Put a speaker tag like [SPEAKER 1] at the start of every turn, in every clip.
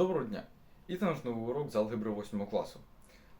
[SPEAKER 1] Доброго дня! І це наш новий урок з алгебри 8 класу.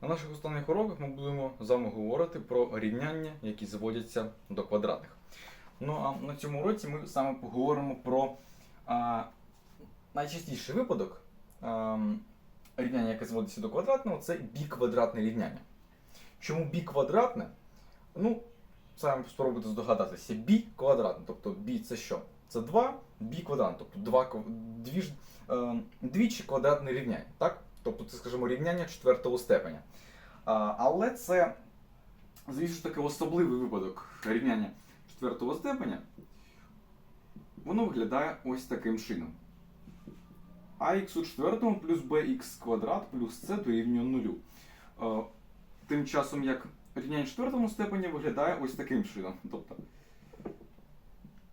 [SPEAKER 1] На наших останніх уроках ми будемо з вами говорити про рівняння, які зводяться до квадратних. Ну а на цьому уроці ми саме поговоримо про а, найчастіший випадок а, рівняння, яке зводиться до квадратного, це біквадратне рівняння. Чому біквадратне? Ну, самі спробуйте здогадатися. Бі квадратне, тобто бі це що? Це 2, бі квадрат, тобто 2, кв- дві, е, двічі квадратне рівняння. Так? Тобто це, скажімо, рівняння четвертого степеня. Але це, звісно таки, особливий випадок рівняння четвертого степеня. Воно виглядає ось таким чином. ax у четвертому плюс bx квадрат плюс c дорівнює нулю. Е, Тим часом як рівняння четвертому степені виглядає ось таким чином. Тобто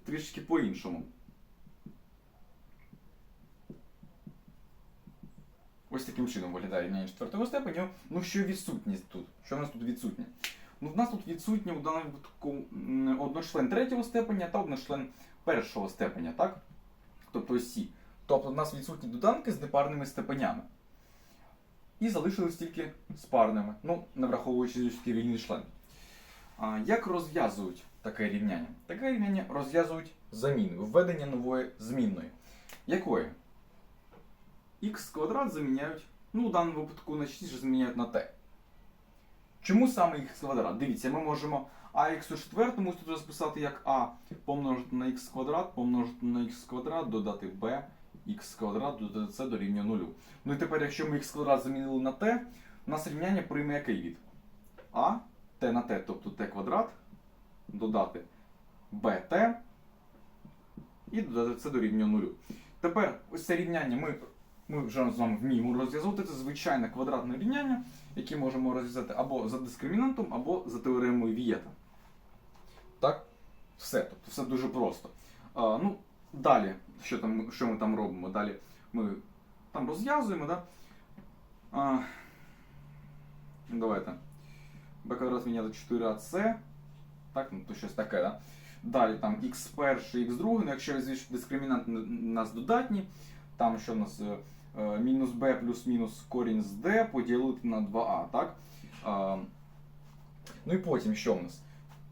[SPEAKER 1] трішки по-іншому. Ось таким чином виглядає рівняння четвертого степеню. Ну, що відсутність тут? Що в нас тут відсутнє? Ну, в нас тут відсутнє в даному випадку одночлен третього степеня та одночлен першого степеня, так? Тобто ось. Тобто в нас відсутні доданки з непарними степенями. І залишились тільки з парними, ну, не враховуючи зв'язки рівний член. А як розв'язують таке рівняння? Таке рівняння розв'язують заміною, введення нової змінної. Якої? Х квадрат заміняють, ну, в даному випадку найчастіше заміняють на t. Чому саме х квадрат? Дивіться, ми можемо ax у четвертому тут розписати як а помножити на х квадрат, помножити на х квадрат, додати b, х квадрат, додати c дорівнює нулю. Ну і тепер, якщо ми х квадрат замінили на t, у нас рівняння прийме який від? а t на t, тобто t квадрат, додати bt і додати це дорівнює нулю. Тепер ось це рівняння ми, ми вже з вами вміємо розв'язувати. Це звичайне квадратне рівняння, яке можемо розв'язати або за дискримінантом, або за теоремою Вієта. Так? Все. Тобто все дуже просто. А, ну, далі, що, там, що ми там робимо? Далі ми там розв'язуємо, да? А, давайте. b квадрат міняти 4ac. Так, ну то щось таке, да? Далі там x перший, x другий, ну якщо дискримінант у нас додатні, там що у нас е, мінус b плюс мінус корінь з d поділити на 2a, так? А, ну і потім що в нас?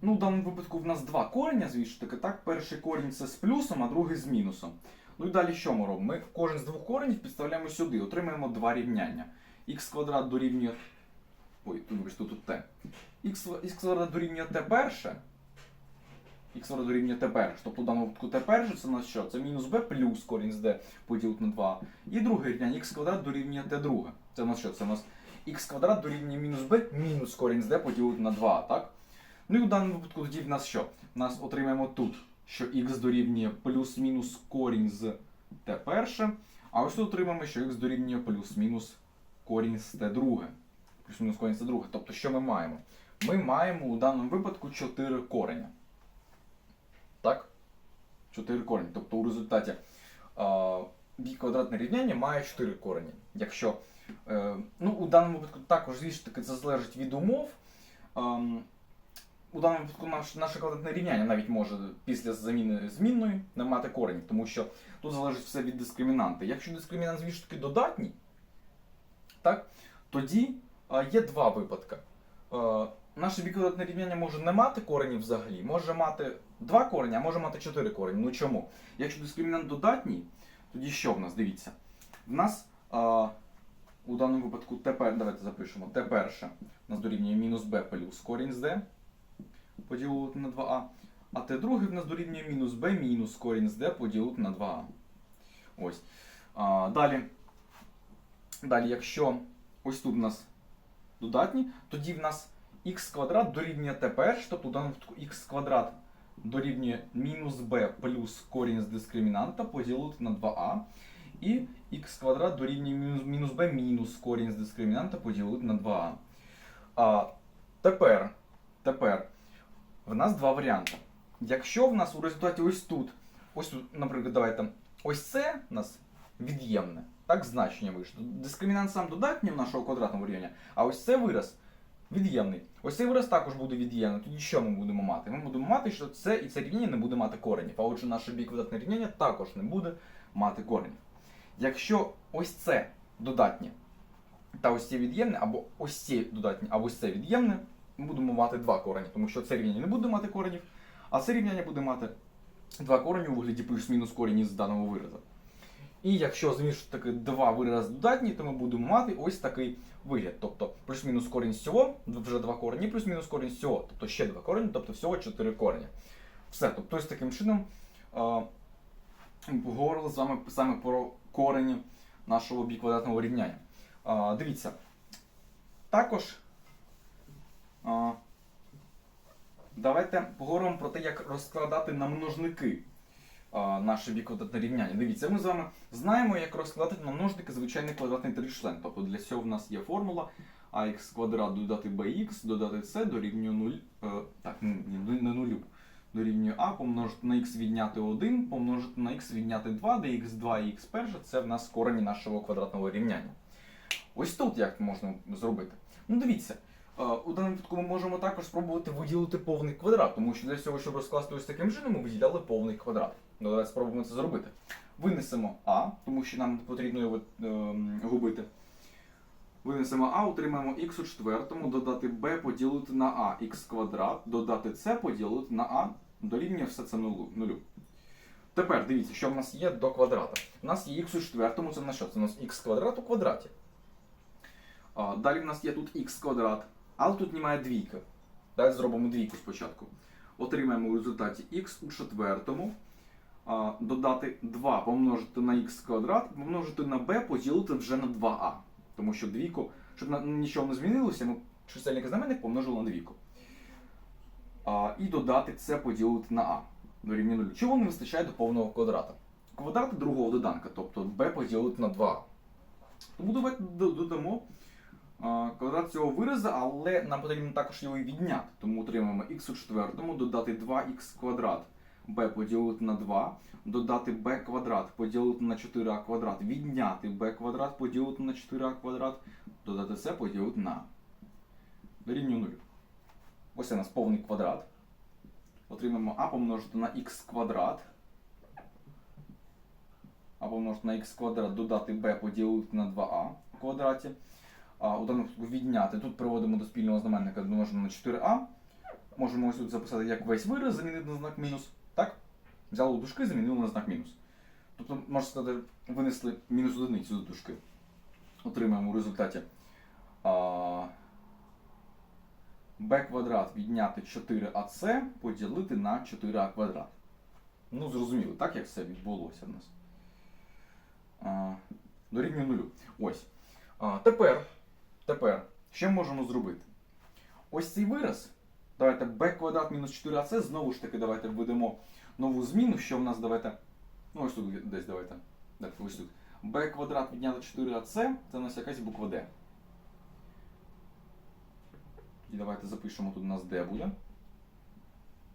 [SPEAKER 1] Ну, в даному випадку в нас два кореня, звісно таки, так? Перший корінь це з плюсом, а другий з мінусом. Ну і далі що ми робимо? Ми кожен з двох коренів підставляємо сюди, отримаємо два рівняння. х квадрат дорівнює. Ой, тут вибачте, тут t. х квадрат дорівнює t перше. Х квадрат дорівнює t перше. Тобто в даному випадку t перше це у нас що? Це мінус b плюс корінь з d поділити на 2. І друге рівняння х квадрат дорівнює t друге. Це у нас що? Це у нас х квадрат дорівнює мінус b мінус корінь з d поділити на 2, так? Ну і в даному випадку тоді в нас що? В нас отримаємо тут, що х дорівнює плюс-мінус корінь з t перше. А ось тут отримаємо, що х дорівнює плюс-мінус корінь з t друге. Плюс-мінус корінь з t друге. Тобто, що ми маємо? Ми маємо у даному випадку 4 кореня. Так? 4 корені. Тобто у результаті а, бі квадратне рівняння має 4 корені. Якщо, е, ну, у даному випадку також, звісно таки, це залежить від умов. Ем, у даному випадку наш, наше квадратне рівняння навіть може після заміни змінної не мати корені, тому що тут залежить все від дискримінанти. Якщо дискримінант, звісно таки, додатній, так, тоді е, є два випадки. Е, наше біквадратне рівняння може не мати коренів взагалі, може мати два корені, а може мати чотири корені. Ну чому? Якщо дискримінант додатній, тоді що в нас? Дивіться. В нас е, у даному випадку тепер, давайте запишемо, Т перше у нас дорівнює мінус b плюс корінь з d поділити на 2а. А Т друге в нас дорівнює мінус b мінус корінь з d поділити на 2а. Ось. А, далі, далі, якщо ось тут у нас додатні, тоді в нас х квадрат дорівнює t перше, тобто в даному випадку х квадрат дорівнює мінус b плюс корінь з дискримінанта поділити на 2а. І х квадрат дорівнює мінус, b мінус корінь з дискримінанта поділити на 2а. А, тепер, тепер в нас два варіанти. Якщо в нас у результаті ось тут, ось тут, наприклад, давайте, ось це у нас від'ємне, так, значення вийшло. Дискримінант сам додатній в нашого квадратного рівня, а ось це вираз від'ємний. Ось цей вираз також буде від'ємний. Тоді що ми будемо мати? Ми будемо мати, що це і це рівняння не буде мати коренів. А отже, наше біквадратне рівняння також не буде мати коренів. Якщо ось це додатнє та ось це від'ємне, або ось це додатнє, або ось це від'ємне, ми будемо мати два корені, тому що це рівняння не буде мати коренів, а це рівняння буде мати два корені у вигляді плюс-мінус корені з даного виразу. І якщо зміж таки два вирази додатні, то ми будемо мати ось такий вигляд. Тобто плюс-мінус корінь з цього, вже два корені, плюс-мінус корінь з цього, тобто ще два корені, тобто всього чотири корені. Все, тобто ось таким чином ми поговорили з вами саме про корені нашого біквадратного рівняння. Е, дивіться, також е, давайте поговоримо про те, як розкладати на множники а, наше біквадратне рівняння. Дивіться, ми з вами знаємо, як розкладати на множники звичайний квадратний тричлен. Тобто для цього в нас є формула ax квадрат додати bx, додати c дорівнює 0, е, так, не нулю. Дорівнює а помножити на x відняти 1, помножити на x відняти 2, де x2 і x1 це в нас корені нашого квадратного рівняння. Ось тут як можна зробити. Ну дивіться, е, у даному випадку ми можемо також спробувати виділити повний квадрат, тому що для цього, щоб розкласти ось таким чином, ми виділяли повний квадрат. Ну, давайте спробуємо це зробити. Винесемо А, тому що нам потрібно його е, губити. Винесемо А, отримаємо х у четвертому, додати b поділити на а, х квадрат, додати c поділити на а, дорівнює все це нулю. нулю. Тепер дивіться, що в нас є до квадрата. У нас є х у четвертому, це на що? Це у нас х квадрат у квадраті. А, далі в нас є тут х квадрат, але тут немає двійки. Давайте зробимо двійку спочатку. Отримаємо в результаті х у четвертому. Додати 2 помножити на х квадрат, помножити на b, поділити вже на 2а. Тому що двійку, щоб нічого не змінилося, ми чисельник і знаменник помножили на двійку. А, і додати це поділити на а. Дорівнює 0. Чого не вистачає до повного квадрата? Квадрат другого доданка, тобто b поділити на 2. Тому давайте додамо а, квадрат цього виразу, але нам потрібно також його відняти. Тому отримаємо х у четвертому, додати 2х квадрат, b поділити на 2, додати b квадрат, поділити на 4а квадрат, відняти b квадрат, поділити на 4а квадрат, додати c, поділити на а. Дорівнює 0. Ось у нас повний квадрат. Отримаємо а помножити на х квадрат. А помножити на х квадрат, додати b, поділити на 2а в квадраті. А, у даному відняти. Тут приводимо до спільного знаменника, множимо на 4а. Можемо ось тут записати як весь вираз, замінити на знак мінус. Взяли дужки, замінили на знак мінус. Тобто, можна сказати, винесли мінус одиницю до дужки. Отримаємо в результаті b квадрат відняти 4ac поділити на 4а квадрат. Ну, зрозуміло, так як все відбулося в нас. Дорівнює нулю. Ось. А, тепер, тепер, що можемо зробити? Ось цей вираз. Давайте b квадрат мінус 4ac, знову ж таки, давайте введемо нову зміну, що в нас давайте. Ну, ось тут десь давайте. Давайте ось тут. b квадрат відняти 4ac, це у нас якась буква d. І давайте запишемо тут у нас d буде.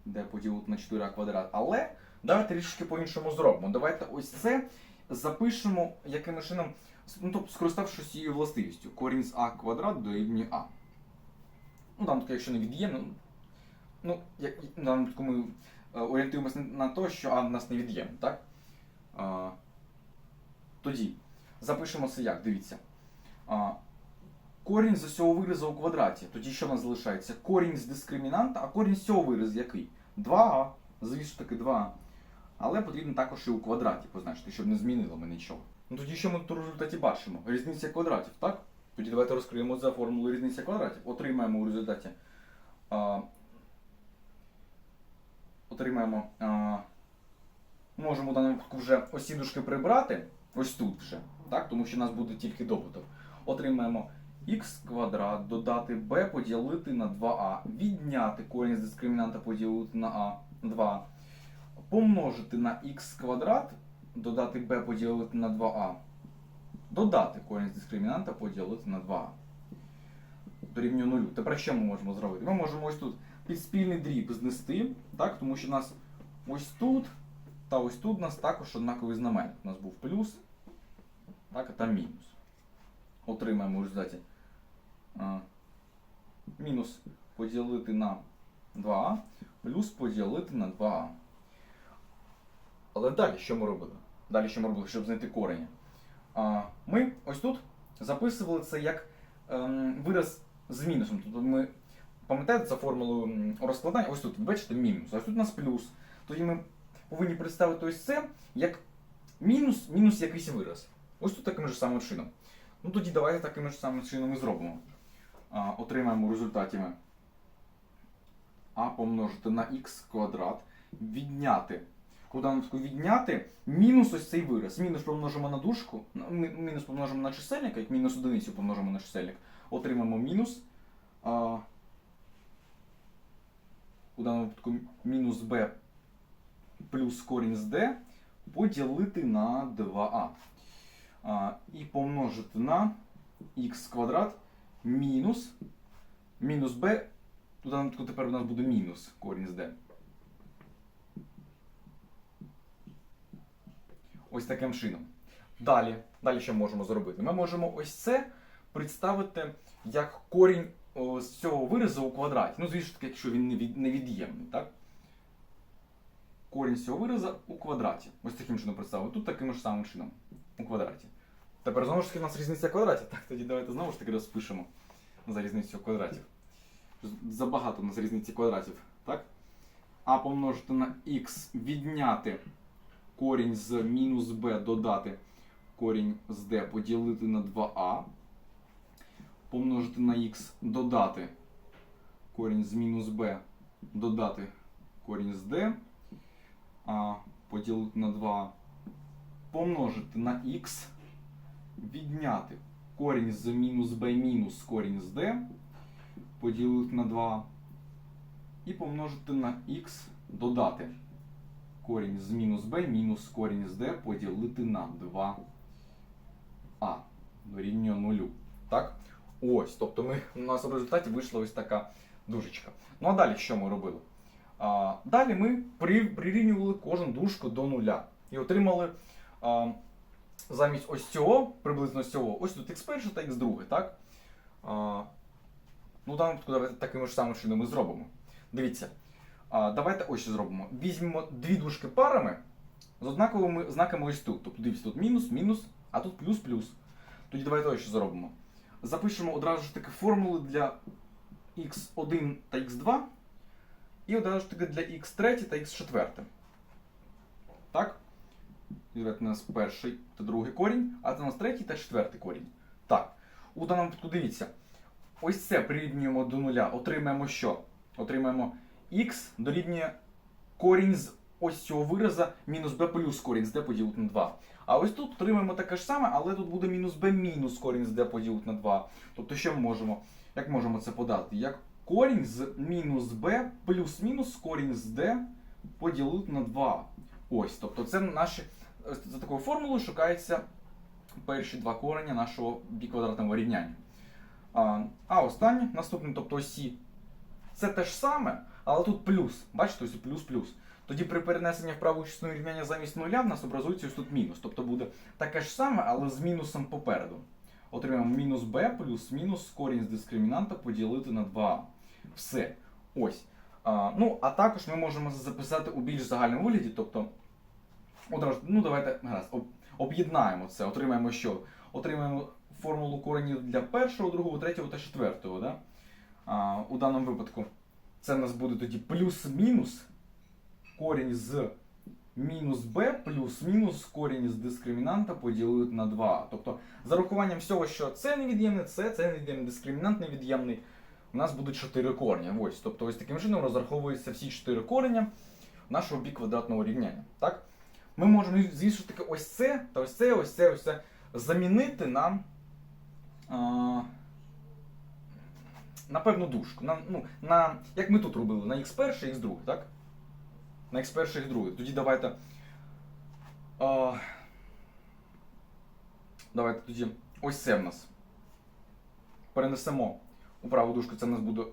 [SPEAKER 1] d поділити на 4а квадрат. Але давайте трішки по-іншому зробимо. Давайте ось це запишемо якимось чином, ну, тобто скориставшись її властивістю. Корінь з а квадрат дорівнює а. Ну, там, якщо не від'ємно, ну, як, випадку ми орієнтуємося на те, що а в нас не від'ємно, так? А, тоді запишемо це як, дивіться. А, корінь з усього виразу у квадраті. Тоді що в нас залишається? Корінь з дискримінанта, а корінь з цього виразу який? 2а. Звісно таки 2а. Але потрібно також і у квадраті позначити, щоб не змінило ми нічого. Ну тоді що ми тут у результаті бачимо? Різниця квадратів, так? Тоді давайте розкриємо за формулу різниця квадратів. Отримаємо у результаті. А, отримаємо. Можемо в даному випадку вже дужки прибрати. Ось тут вже. Так? Тому що у нас буде тільки добуток. Отримаємо х квадрат, додати b поділити на 2а, відняти корінь з дискримінанта поділити на а 2 помножити на х квадрат, додати b поділити на 2а, додати корінь з дискримінанта поділити на 2а. Дорівнює 0. Тепер що ми можемо зробити? Ми можемо ось тут підспільний дріб знести, так? тому що у нас ось тут та ось тут у нас також однаковий знаменник. У нас був плюс, так, а там мінус. Отримаємо в результаті а, мінус поділити на 2а, плюс поділити на 2а. Але далі що ми робили? Далі що ми робили, щоб знайти корені? А, ми ось тут записували це як ем, вираз з мінусом. Тобто ми пам'ятаєте за формулою м, розкладання? Ось тут, ви бачите, мінус, ось тут у нас плюс. Тоді ми повинні представити ось це як мінус, мінус якийсь вираз. Ось тут таким же самим чином. Ну тоді давайте таким же самим чином і зробимо. А, отримаємо в результаті а помножити на х квадрат, відняти. Куди нам відняти мінус ось цей вираз. Мінус помножимо на дужку, ну, мінус помножимо на чисельник, як мінус одиницю помножимо на чисельник. Отримаємо мінус. У даному випадку мінус b плюс корінь з d поділити на 2а. А, і помножити на х квадрат мінус мінус b. У даному випадку тепер у нас буде мінус корінь з d. Ось таким чином. Далі, далі що можемо зробити? Ми можемо ось це представити як корінь з цього виразу у квадраті. Ну, звісно таки, якщо він невід- невід'ємний, так? Корінь цього виразу у квадраті. Ось таким чином представимо. Тут таким ж самим чином у квадраті. Тепер знову ж таки у нас різниця квадратів. Так, тоді давайте знову ж таки розпишемо за різницю квадратів. Забагато у нас різниці квадратів, так? А помножити на х відняти корінь з мінус b додати корінь з d поділити на 2а. Помножити на х додати корінь з мінус b додати корінь з d. А поділити на 2 помножити на х відняти корінь з мінус b мінус корінь з d поділити на 2 і помножити на х додати корінь з мінус b мінус корінь з d поділити на 2а дорівнює 0. Так? Ось, тобто ми, у нас в результаті вийшла ось така дужечка. Ну а далі що ми робили? А, далі ми при, прирівнювали кожну дужку до нуля і отримали а, замість ось цього, приблизно цього, ось тут x1 та x2, так? А, ну, випадку давайте таким ж самим чином ми зробимо. Дивіться, а, давайте ось що зробимо. Візьмемо дві дужки парами з однаковими знаками ось тут. Тобто дивіться, тут мінус, мінус, а тут плюс, плюс. Тоді давайте ось що зробимо. Запишемо одразу ж таки формули для x1 та x2 і одразу ж таки для x3 та x4. Так? Давайте у нас перший та другий корінь, а це у нас третій та четвертий корінь. Так. У даному випадку дивіться. Ось це прирівнюємо до нуля. Отримаємо що? Отримаємо х дорівнює корінь з ось цього вираза мінус b плюс корінь з d поділити на 2. А ось тут отримаємо таке ж саме, але тут буде мінус b мінус корінь з d поділити на 2. Тобто що ми можемо? Як можемо це подати? Як корінь з мінус b плюс-мінус корінь з d поділити на 2. Ось, тобто це наші. За такою формулою шукаються перші два корення нашого біквадратного рівняння. А, а останнє, наступне, тобто осі, це те ж саме, але тут плюс. Бачите, ось плюс-плюс. Тоді при перенесенні в праву частину рівняння замість нуля в нас образується ось тут мінус. Тобто буде таке ж саме, але з мінусом попереду. Отримаємо мінус b плюс мінус корінь з дискримінанта поділити на 2. Все. Ось. А, ну, а також ми можемо записати у більш загальному вигляді, тобто, одразу, ну давайте гаразд, об'єднаємо це, отримаємо що? Отримаємо формулу коренів для першого, другого, третього та четвертого. Да? А, у даному випадку це в нас буде тоді плюс-мінус корінь з мінус b плюс-мінус корінь з дискримінанта поділити на 2. Тобто, за рахуванням всього, що це невід'ємне, це, це невід'ємний, дискримінант невід'ємний, у нас буде 4 корення. Ось. Тобто ось таким чином розраховуються всі 4 корення нашого біквадратного рівняння. Так? Ми можемо, звісно таки, ось це, та ось це, ось це, ось це замінити на, а, на певну дужку. На, ну, на, як ми тут робили, на x1 і x2, так? На x1 і x2. Тоді давайте. А, давайте тоді ось це в нас. Перенесемо у праву дужку, це в нас буде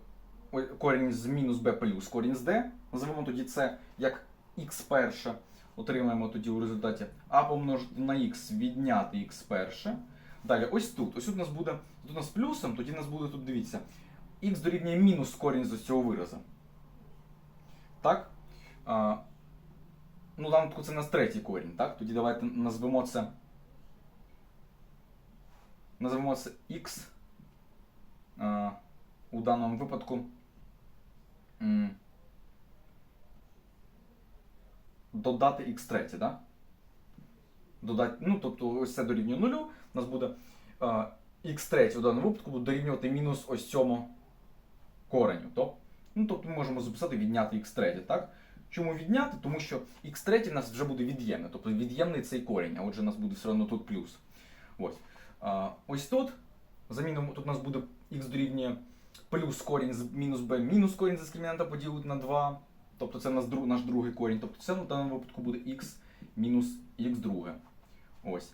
[SPEAKER 1] корінь з мінус b плюс корінь з d. Називаємо тоді це як x перше. Отримаємо тоді у результаті а помножити на x відняти x перше. Далі, ось тут. Ось тут у нас буде тут у нас плюсом, тоді у нас буде тут, дивіться, x дорівнює мінус корінь з цього виразу. Так? А, ну, там це нас третій корінь, так? Тоді давайте назвемо це Називаємо це x. У даному випадку. Додати x третє, да? Додати, ну, тобто ось це дорівнює нулю. У нас буде е, x третє у даному випадку буде дорівнювати мінус ось цьому кореню. Тобто, ну, тобто ми можемо записати відняти x третє, так? Чому відняти? Тому що x третє у нас вже буде від'ємне, тобто від'ємний цей корінь, а отже у нас буде все одно тут плюс. Ось, а, ось тут замінимо, тут у нас буде x дорівнює плюс корінь з мінус b, мінус корінь з дискримінанта поділити на 2. Тобто це у наш другий корінь. Тобто це в даному випадку буде x мінус x друге. Ось.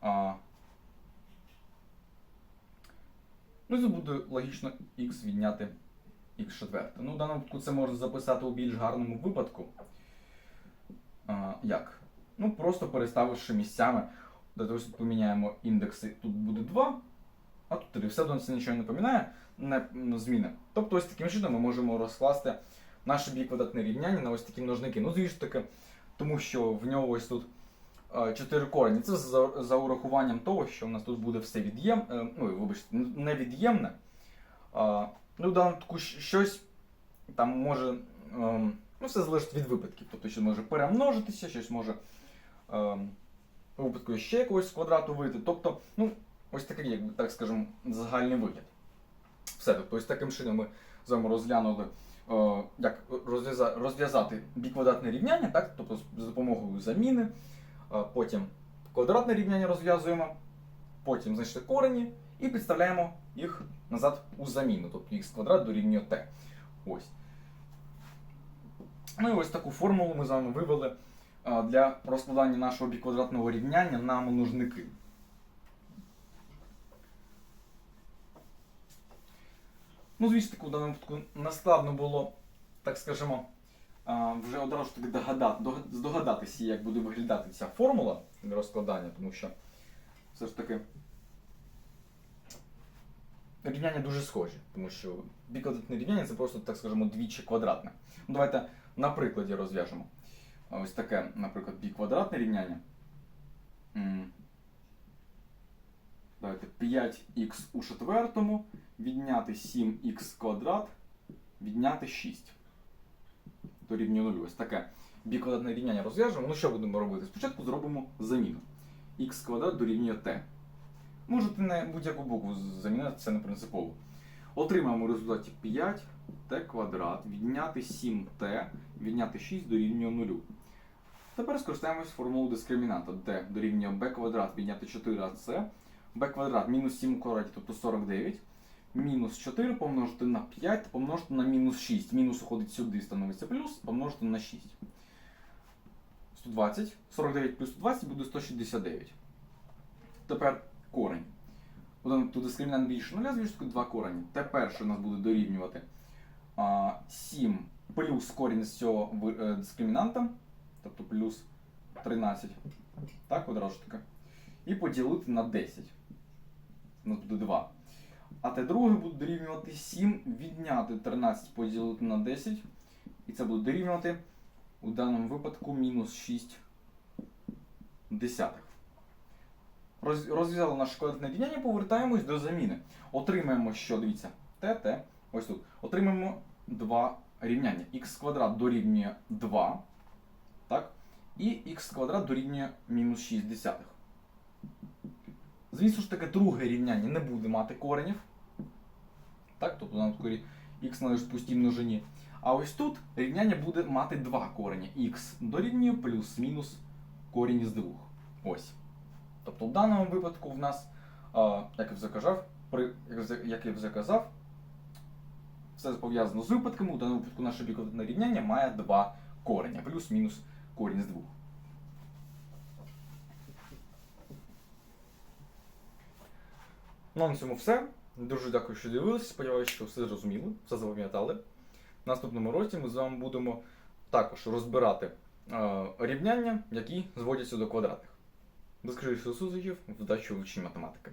[SPEAKER 1] А, ну і тут буде логічно x відняти x четверте. Ну, в даному випадку це можна записати у більш гарному випадку. А, як? Ну, просто переставивши місцями. Тобто поміняємо індекси, тут буде 2, а тут 3. Все одно це нічого не помінає, не зміни. Тобто ось таким чином ми можемо розкласти наше біквадратне рівняння на ось такі множники. Ну, звісно таки, тому що в нього ось тут 4 корені. Це за, за урахуванням того, що в нас тут буде все від'ємне, ну, вибачте, невід'ємне. Ну, даному випадку щось там може. ем, ну, все залежить від випадків. Тобто, щось може перемножитися, щось може ем, у випадку ще якогось квадрату вийти. Тобто, ну, ось такий, якби так скажемо, загальний вигляд. Все, тобто, ось таким чином ми з вами розглянули, е, як розв'яза- розв'язати біквадратне рівняння, так? тобто за допомогою заміни. Е, Потім квадратне рівняння розв'язуємо, потім знайшли корені і підставляємо їх назад у заміну, тобто х квадрат дорівнює t. Ось. Ну і ось таку формулу ми з вами вивели для розкладання нашого біквадратного рівняння на множники. Ну, звісно, в даному випадку нескладно було, так скажемо, вже одразу таки догадати, здогадатися, як буде виглядати ця формула для розкладання, тому що все ж таки рівняння дуже схожі, тому що біквадратне рівняння це просто, так скажемо, двічі квадратне. Ну, давайте на прикладі розв'яжемо. Ось таке, наприклад, біквадратне рівняння. Давайте 5х у четвертому, відняти 7х квадрат, відняти 6. Дорівнює 0. Ось таке біквадратне рівняння розв'яжемо. Ну що будемо робити? Спочатку зробимо заміну. х квадрат дорівнює t. Можете не будь-яку букву замінити, це не принципово. Отримаємо у результаті 5t квадрат, відняти 7t, відняти 6 дорівнює 0. Тепер скористаємось формулою дискримінанта d дорівнює b квадрат відняти 4ac, b квадрат мінус 7 у квадраті, тобто 49, мінус 4 помножити на 5 помножити на мінус 6. Мінус уходить сюди, становиться плюс, помножити на 6. 120. 49 плюс 120 буде 169. Тепер корень. Тут тут дискримінант більше нуля, звісно, два корені. Те перше у нас буде дорівнювати а, 7 плюс корінь з цього е, дискримінанта, тобто плюс 13. Так, одразу ж таки. І поділити на 10. У нас буде 2. А те друге буде дорівнювати 7, відняти 13 поділити на 10. І це буде дорівнювати у даному випадку мінус 6 десятих. Роз- Розв'язали наше квадратне рівняння, повертаємось до заміни. Отримаємо, що дивіться, t, ось тут. Отримаємо два рівняння. х квадрат дорівнює 2, так? І х квадрат дорівнює мінус 6 десятих. Звісно ж таке, друге рівняння не буде мати коренів. Так, тобто нам х належить пустій множині. А ось тут рівняння буде мати два корені. х дорівнює плюс-мінус корінь із двох. Ось. Тобто в даному випадку в нас, як я вже казав, як я вже казав, все пов'язано з випадками. У даному випадку наше біквадратне рівняння має два кореня, плюс-мінус корінь з двох. Ну, на цьому все. Дуже дякую, що дивилися. Сподіваюся, що все зрозуміли, все запам'ятали. В наступному році ми з вами будемо також розбирати е, рівняння, які зводяться до квадратних. До скоріших зустрічей, вдачі у вивченні математики.